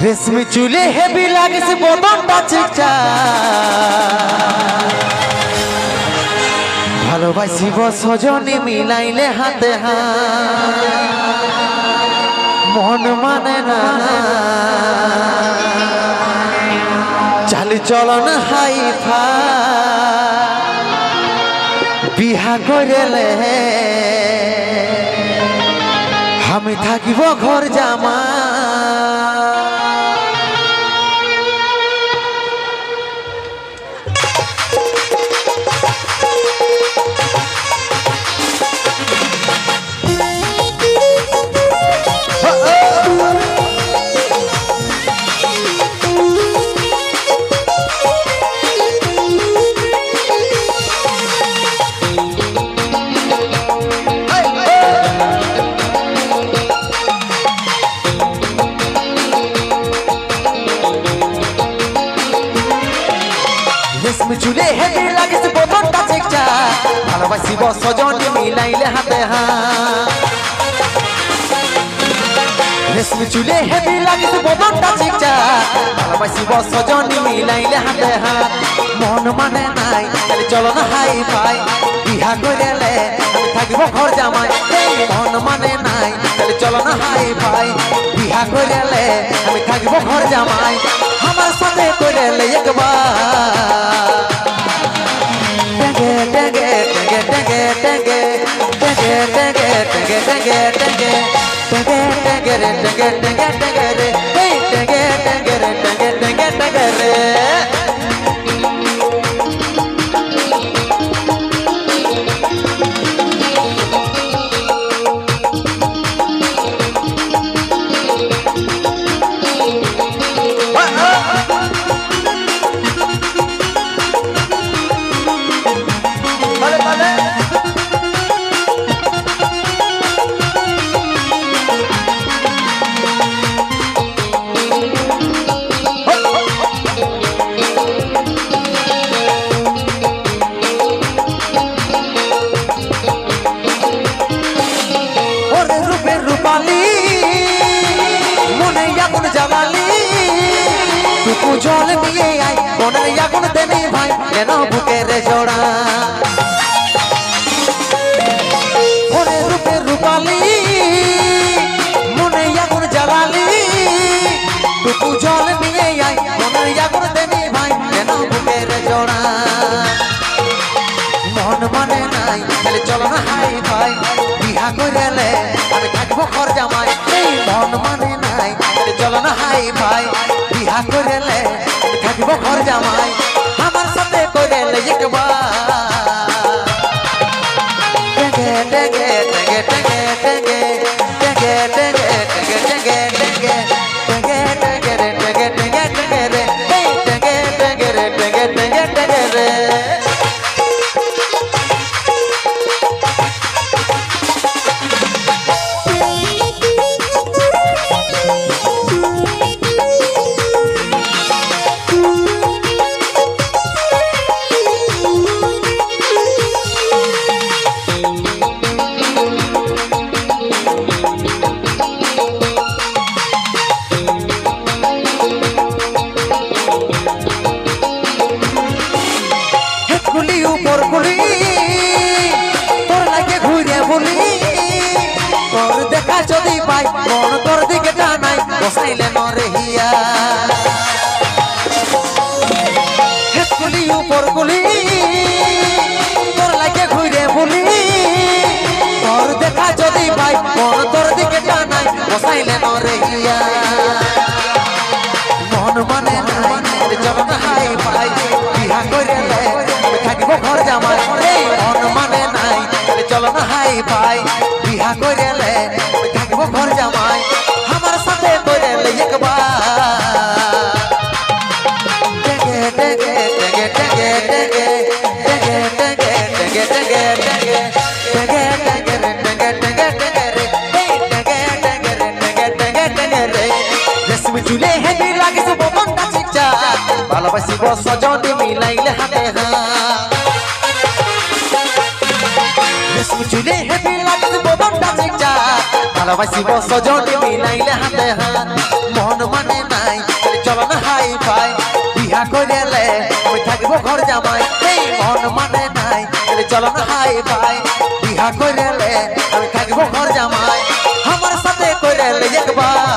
রেশমি চুলে হেভি লাগছে, বদনটা চিকচা ভালোবাসিব সজনী মিলাইলে হাতে মন মানে না। চালি চলন হাই বিহা করেলে আমি থাকিব ঘর জামা। হেভি লাগিস বদনটা চিকচা ভালোবাসিব সজনী মিলাইলে হাতে হাত। রেশমি চুলে হেভি লাগিস বদনটা চিকচা ভালোবাসিব সজনী মিলাইলে হাতে হাত। মন মানে নাই, তাহলে চলো হাই ফাই। বিহা করেলে আমি থাকিব ঘর জামাই। মন মানে নাই, তাহলে চলো হাই ফাই। বিহা করেলে আমি থাকিব ঘর জামাই। আমার সাথে করেলে একবার। टंगे टंगे टंगे टंगे জল নিয়ে আয়। মনের আগুন দেনে ভাই কেন বুকের জোড়া। ওরে রূপের রূপালি মনে আগুন জ্বালালি। টুকু জল নিয়ে আয়, মনের আগুন দেনে ভাই কেন বুকের জোড়া। মন মানে নাই, তাহলে চলো না, হাই ভাই বিহা করেলে আমি থাকব মন মানে না, হাই ভাই বিহা ঘর জামাই আমার সাথে করে একবার উপর গুলি তোর লাগে ঘুরে বলি। তোর দেখা যদি পাই, মন তোর দিকে টানাই, বসাইলে উপর তোর লাগে ঘুরে বলি। চলো না হাই পাই বিহা করে আমি থাকিব ঘর জামাই, আমার সাথে করে একবার। টেগে টেগে টেগে টেগে টেগে টেগে টেগে টেগে টেগে টেগে টেগে টেগে রে টেগে টেগে টেগে রে এই টেগে টেগে রে টেগে টেগে টেগে রে রেশমি চুলে হেভি লাগিছে বদনটা চিকচা ভালোবাসিব সজনী মিলাইলে হাতে হাত। ভালোবাসিব সজনি মিলাইলে হাতে হাত মন মানে নাই চলন হাই পাই বিহা করিলে আমি থাকিব ঘর জামাই এই মন মানে নাই চলন হাই পাই বিহা করিলে আমি থাকিব ঘর জামাই আমার সাথে করিলে একবার